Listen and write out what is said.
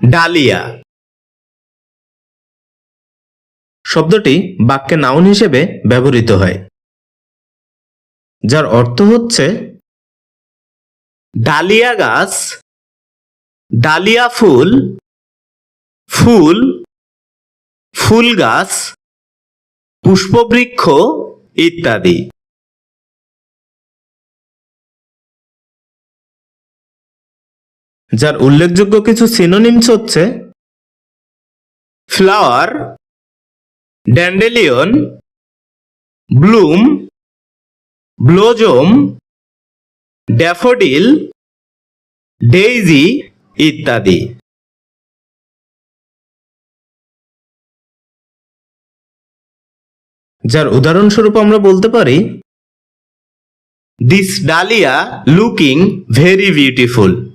Dahlia. শব্দটি বাক্যে noun হিসেবে ব্যবহৃত হয়, যার অর্থ হচ্ছে ডালিয়া গাছ, ডালিয়া ফুল ফুল ফুল গাছ, পুষ্পবৃক্ষ ইত্যাদি। যার উল্লেখযোগ্য কিছু সিনোনিমস হচ্ছে flower dandelion bloom blossom daffodil daisy ইত্যাদি। যার উদাহরণস্বরূপ আমরা বলতে পারি this dahlia looking very beautiful